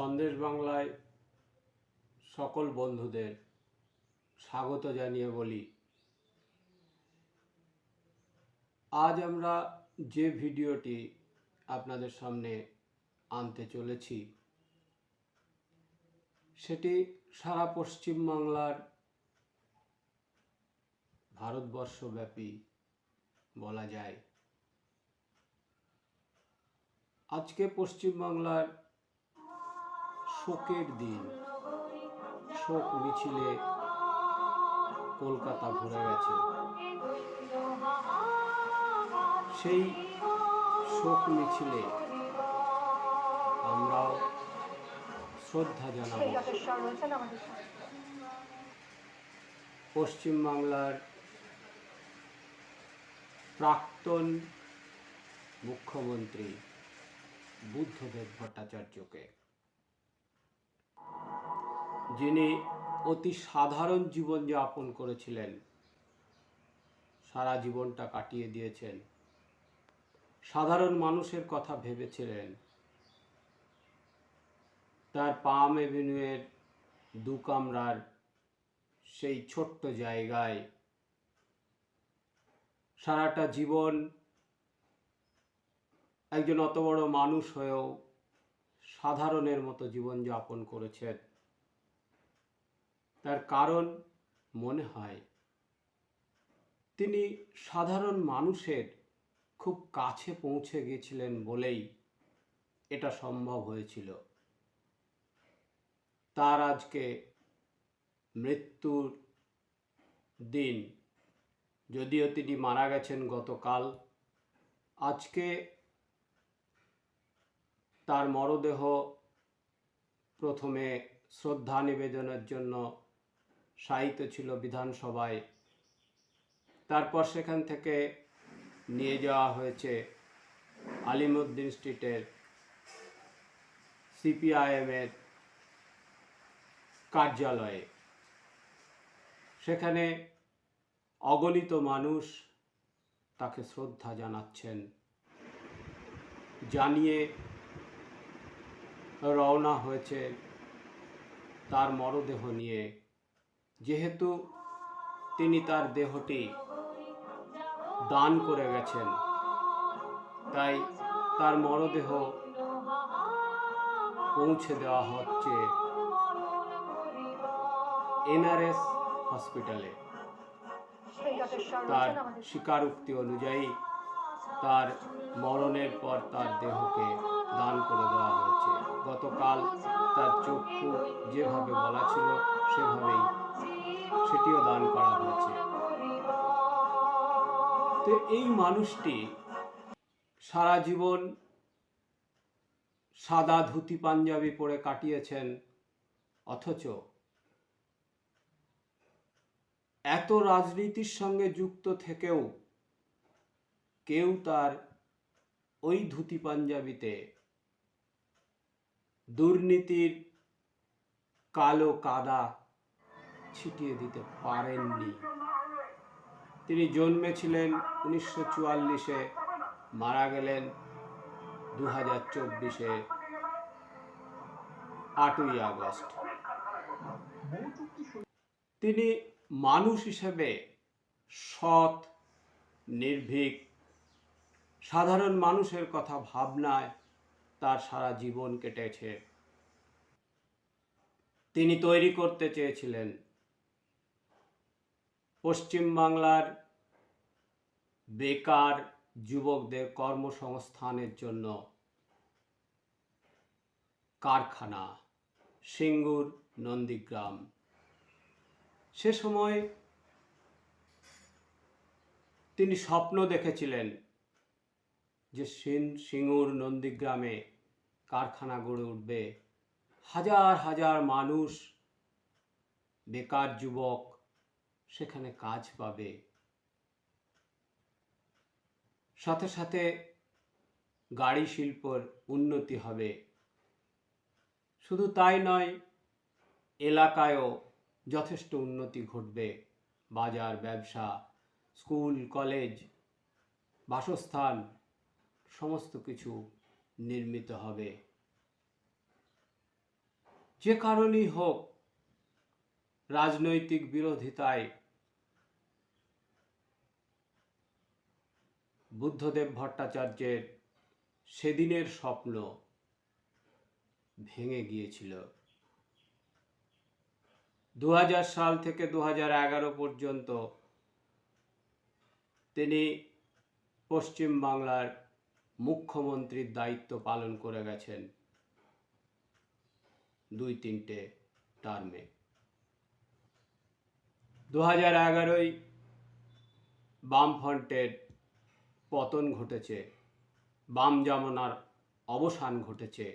সন্দেশ বাংলায় সকল বন্ধুদের স্বাগত জানিয়ে বলি। আজ আমরা যে ভিডিওটি আপনাদের সামনে আনতে চলেছি, সেটি সারা পশ্চিমবাংলার ভারতবর্ষব্যাপী বলা যায়। আজকে পশ্চিমবাংলার শোকের দিন। শোক মিছিলে কলকাতা ভরে গেছে। সেই শোক মিছিলে আমরাও শ্রদ্ধা জানাব। পশ্চিমবাংলার প্রাক্তন মুখ্যমন্ত্রী বুদ্ধদেব ভট্টাচার্যকে যিনি অতি সাধারণ জীবন যাপন করেছিলেন, সারা জীবনটা কাটিয়ে দিয়েছেন। সাধারণ মানুষের কথা ভেবেছিলেন। তার পাম এভিনিউয়ের দু কামরার সেই ছোট্ট জায়গায় সারাটা জীবন একজন অত বড় মানুষ হয়েও সাধারণের মতো জীবন যাপন করেছেন। তার কারণ মনে হয়। তিনি সাধারণ মানুষের খুব কাছে পৌঁছে গিয়েছিলেন বলেই এটা সম্ভব হয়েছিল। তার আজকে মৃত্যুর দিন। যদিও তিনি মারা গেছেন গতকাল, আজকে তার মরদেহ প্রথমে শ্রদ্ধা নিবেদনের জন্য শায়িত ছিল বিধানসভায়। তারপর সেখান থেকে নিয়ে যাওয়া হয়েছে আলিমুদ্দিন স্ট্রিটের, সিপিআইএমের কার্যালয়ে। সেখানে অগণিত মানুষ তাকে শ্রদ্ধা জানাচ্ছেন, জানিয়ে রওনা হয়েছে তার মরদেহ নিয়ে। যেহেতু তিনি তার দেহটি দান করে গেছেন, তাই তার মরদেহ পৌঁছে দেওয়া হচ্ছে এনআরএস হসপিটালে। তার স্বীকারোক্তি অনুযায়ী তার মরণের পর তার দেহকে দান করে দেওয়া হয়েছে। গতকাল তার চক্ষু যেভাবে বলা ছিল, সেভাবেই সেটিও দান করা হয়েছে। তো এই মানুষটি সারা জীবন সাদা ধুতি পাঞ্জাবি পরে কাটিয়েছেন, অথচ এত রাজনীতির সঙ্গে যুক্ত থেকেও কেউ তার ওই ধুতি পাঞ্জাবিতে দুর্নীতির কালো কাদা ছিটিয়ে দিতে পারেননি। তিনি জন্মেছিলেন উনিশশো চুয়াল্লিশে, মারা গেলেন দু হাজার চব্বিশে আটই আগস্ট। তিনি মানুষ হিসেবে সৎ, নির্ভীক, সাধারণ মানুষের কথা ভাবনায় তার সারা জীবন কেটেছে। তিনি তৈরি করতে চেয়েছিলেন পশ্চিমবাংলার বেকার যুবকদের কর্মসংস্থানের জন্য কারখানা, সিঙ্গুর, নন্দীগ্রাম। সে সময় তিনি স্বপ্ন দেখেছিলেন যে সিঙ্গুর, নন্দীগ্রামে কারখানা গড়ে উঠবে। হাজার হাজার মানুষ বেকার যুবক সেখানে কাজ পাবে। সাথে সাথে গাড়ি শিল্পর উন্নতি হবে। শুধু তাই নয়, এলাকায়ও যথেষ্ট উন্নতি ঘটবে। বাজার, ব্যবসা, স্কুল, কলেজ, বাসস্থান, সমস্ত কিছু নির্মিত হবে। যে কারণেই হোক, রাজনৈতিক বিরোধিতায় বুদ্ধদেব ভট্টাচার্যের সেদিনের স্বপ্ন ভেঙে গিয়েছিল। দু হাজার সাল থেকে দু হাজার এগারো পর্যন্ত তিনি পশ্চিম বাংলার মুখ্যমন্ত্রীর দায়িত্ব পালন করে গেছেন দুই তিনটে টার্মে। দু হাজার এগারোই বামফ্রন্টের পতন ঘটেছে, বাম জামানার অবসান ঘটেছে।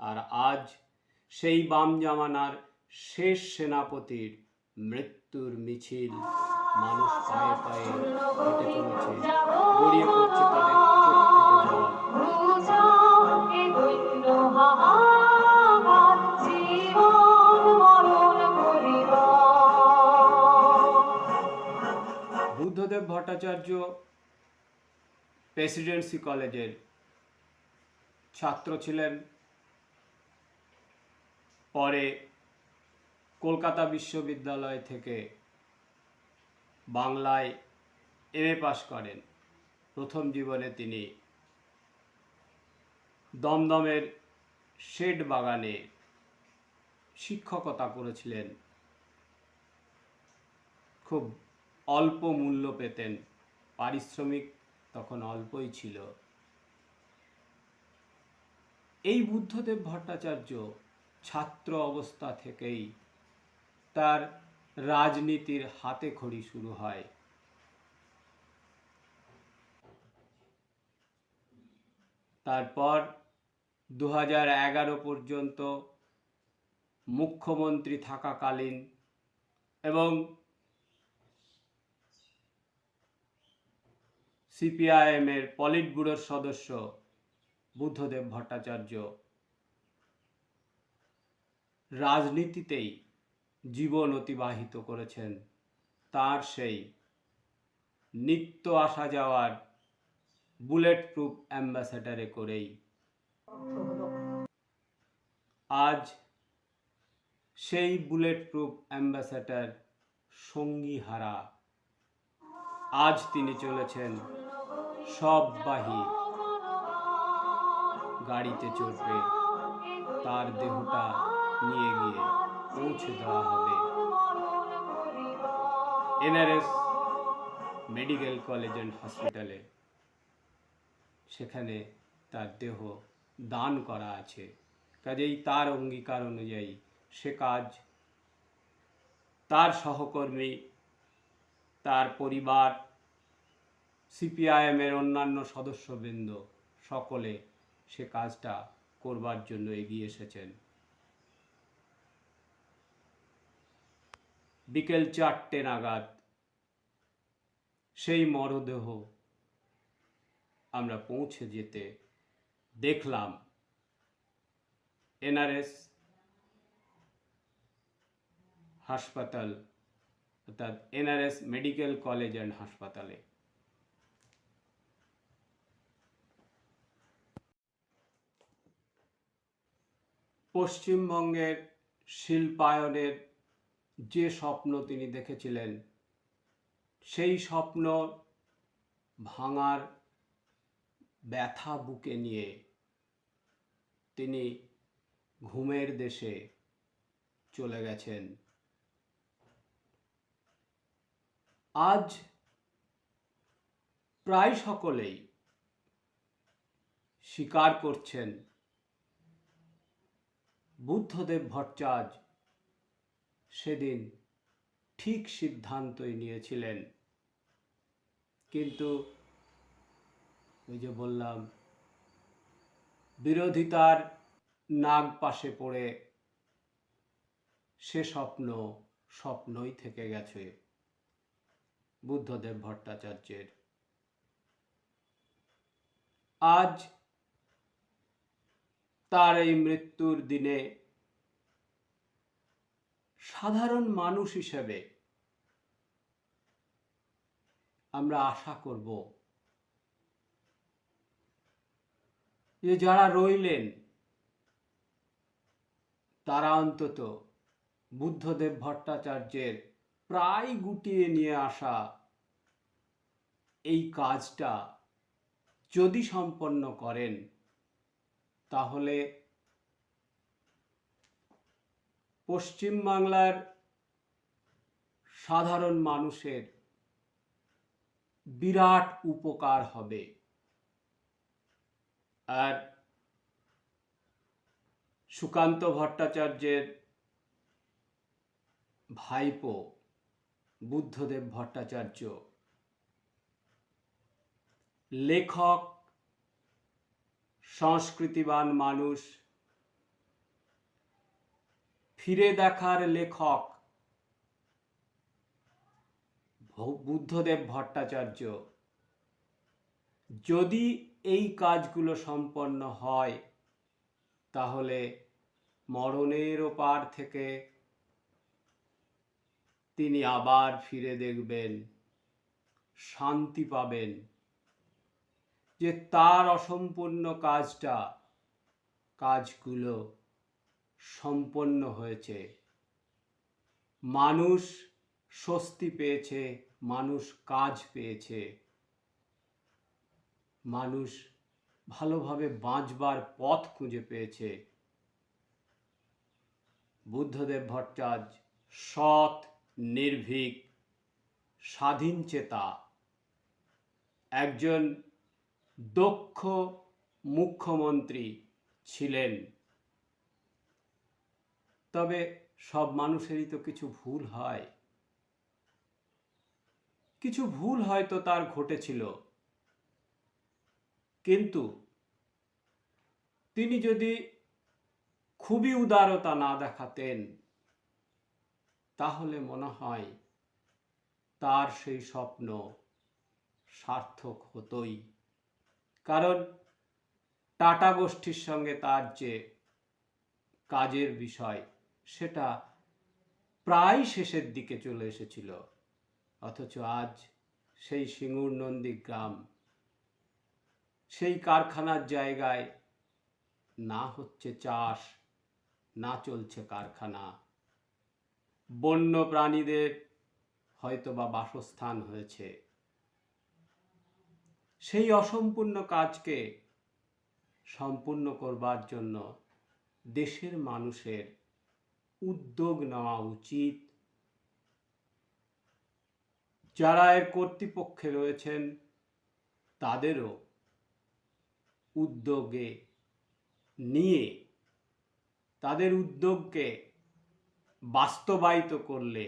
আর আজ সেই বাম জামানার শেষ সেনাপতির মৃত্যুর মিছিল মানুষ পায়ে পায়ে চলেছে। গড়িয়ে বুদ্ধদেব ভট্টাচার্য প্রেসিডেন্সি কলেজের ছাত্র ছিলেন। পরে কলকাতা বিশ্ববিদ্যালয় থেকে বাংলায় এম এ পাশ করেন। প্রথম জীবনে তিনি দমদমের শেড বাগানে শিক্ষকতা করেছিলেন। খুব অল্প মূল্য পেতেন। পারিশ্রমিক তখন অল্পই ছিল। এই বুদ্ধদেব ভট্টাচার্য ছাত্র অবস্থা থেকেই তার রাজনীতির হাতে খড়ি শুরু হয়। তারপর দু পর্যন্ত মুখ্যমন্ত্রী থাকাকালীন এবং সিপিআইএমের পলিট ব্যুরোর সদস্য বুদ্ধদেব ভট্টাচার্য। রাজনীতিতেই জীবন অতিবাহিত করেছেন। তার সেই নিত্য আসা যাওয়ার বুলেট প্রুফ অ্যাম্বাসেডারে করেই। আজ সেই বুলেট প্রুফ অ্যাম্বাসেডার সঙ্গী হারা। আজ তিনি চলেছেন সববাহী গাড়িতে চড়বে, তার দেহটা নিয়ে গিয়ে পৌঁছে দেওয়া হবে। এনআরএস মেডিকেল কলেজ অ্যান্ড হসপিটালে। সেখানে তার দেহ দান করা আছে। কাজেই তার অঙ্গীকার অনুযায়ী সে কাজ তার সহকর্মী, তার পরিবার সিপিআইএমের অন্যান্য সদস্যবৃন্দ সকলে সে কাজটা করবার জন্য এগিয়ে এসেছেন। বিকেল চারটে নাগাদ সেই মরদেহ আমরা পৌঁছে যেতে দেখলাম। এনআরএস হাসপাতাল, অর্থাৎ এনআরএস মেডিকেল কলেজ অ্যান্ড হাসপাতালে। পশ্চিমবঙ্গের শিল্পায়নের যে স্বপ্ন তিনি দেখেছিলেন, সেই স্বপ্ন ভাঙার ব্যথা বুকে নিয়ে তিনি ঘুমের দেশে চলে গেছেন। আজ প্রায় সকলেই স্বীকার করছেন বুদ্ধদেব ভট্টাচার্য সেদিন ঠিক সিদ্ধান্তই নিয়েছিলেন। কিন্তু ওই যে বললাম, বিরোধিতার নাগ পাশে পড়ে সে স্বপ্ন স্বপ্নই থেকে গেছে বুদ্ধদেব ভট্টাচার্যের। আজ তার এই মৃত্যুর দিনে সাধারণ মানুষ হিসেবে আমরা আশা করব যে যারা রইলেন, তারা অন্তত বুদ্ধদেব ভট্টাচার্যের প্রায় গুটিয়ে নিয়ে আসা এই কাজটা যদি সম্পন্ন করেন তাহলে পশ্চিমবাংলার সাধারণ মানুষের বিরাট উপকার হবে। আর সুকান্ত ভট্টাচার্যের ভাইপো বুদ্ধদেব ভট্টাচার্য লেখক সংস্কৃতিবান মানুষ, ফিরে দেখার লেখক বুদ্ধদেব ভট্টাচার্য। যদি এই কাজগুলো সম্পন্ন হয়, তাহলে মরণের ওপার থেকে তিনি আবার ফিরে দেখবেন, শান্তি পাবেন। যে তার অসম্পূর্ণ কাজটা কাজগুলো সম্পন্ন হয়েছে। মানুষ স্বস্তি পেয়েছে, মানুষ কাজ পেয়েছে। মানুষ ভালোভাবে বাঁচবার পথ খুঁজে পেয়েছে। বুদ্ধদেব ভট্টাচার্য সৎ, নির্ভীক, স্বাধীন চেতা। একজন দক্ষ মুখ্যমন্ত্রী ছিলেন। তবে সব মানুষেরই তো কিছু ভুল হয়। কিছু ভুল হয়তো তার ঘটেছিল। কিন্তু তিনি যদি খুবই উদারতা না দেখাতেন, তাহলে মনে হয় তার সেই স্বপ্ন সার্থক হতোই। কারণ টাটা গোষ্ঠীর সঙ্গে তার যে কাজের বিষয়, সেটা প্রায় শেষের দিকে চলে এসেছিল। অথচ আজ সেই সিঙ্গুর নন্দী গ্রাম সেই কারখানার জায়গায় না হচ্ছে চাষ, না চলছে কারখানা। বন্য প্রাণীদের হয়তো বা বাসস্থান হয়েছে। সেই অসম্পূর্ণ কাজকে সম্পূর্ণ করবার জন্য দেশের মানুষের উদ্যোগ নেওয়া উচিত। যারা এর কর্তৃপক্ষে রয়েছেন, তাদেরও উদ্যোগে নিয়ে তাদের উদ্যোগকে বাস্তবায়িত করলে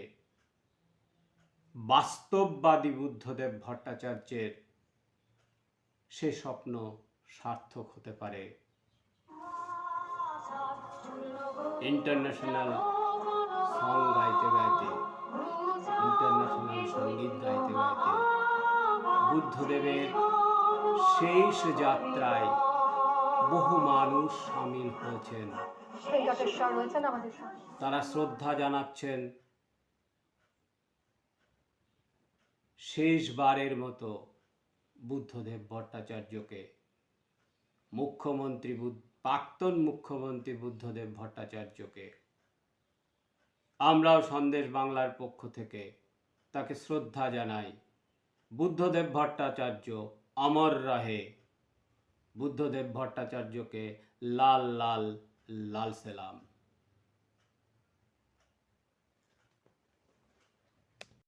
বাস্তববাদী বুদ্ধদেব ভট্টাচার্যের সে স্বপ্ন সার্থক হতে পারে। ইন্টারন্যাশনাল সং গাইতে গাইতে ইন্টারন্যাশনাল সংগীত গাইতে গাইতে বুদ্ধদেবের শেষ যাত্রায় বহু মানুষ সামিল হয়েছেন। তারা শ্রদ্ধা জানাচ্ছেন। শেষবারের মতো বুদ্ধদেব ভট্টাচার্যকে। মুখ্যমন্ত্রী প্রাক্তন মুখ্যমন্ত্রী বুদ্ধদেব ভট্টাচার্যকে। আমরাও সন্দেশ বাংলার পক্ষ থেকে তাকে শ্রদ্ধা জানাই। বুদ্ধদেব ভট্টাচার্য অমর রহে। বুদ্ধদেব ভট্টাচার্যকে লাল লাল লাল সেলাম।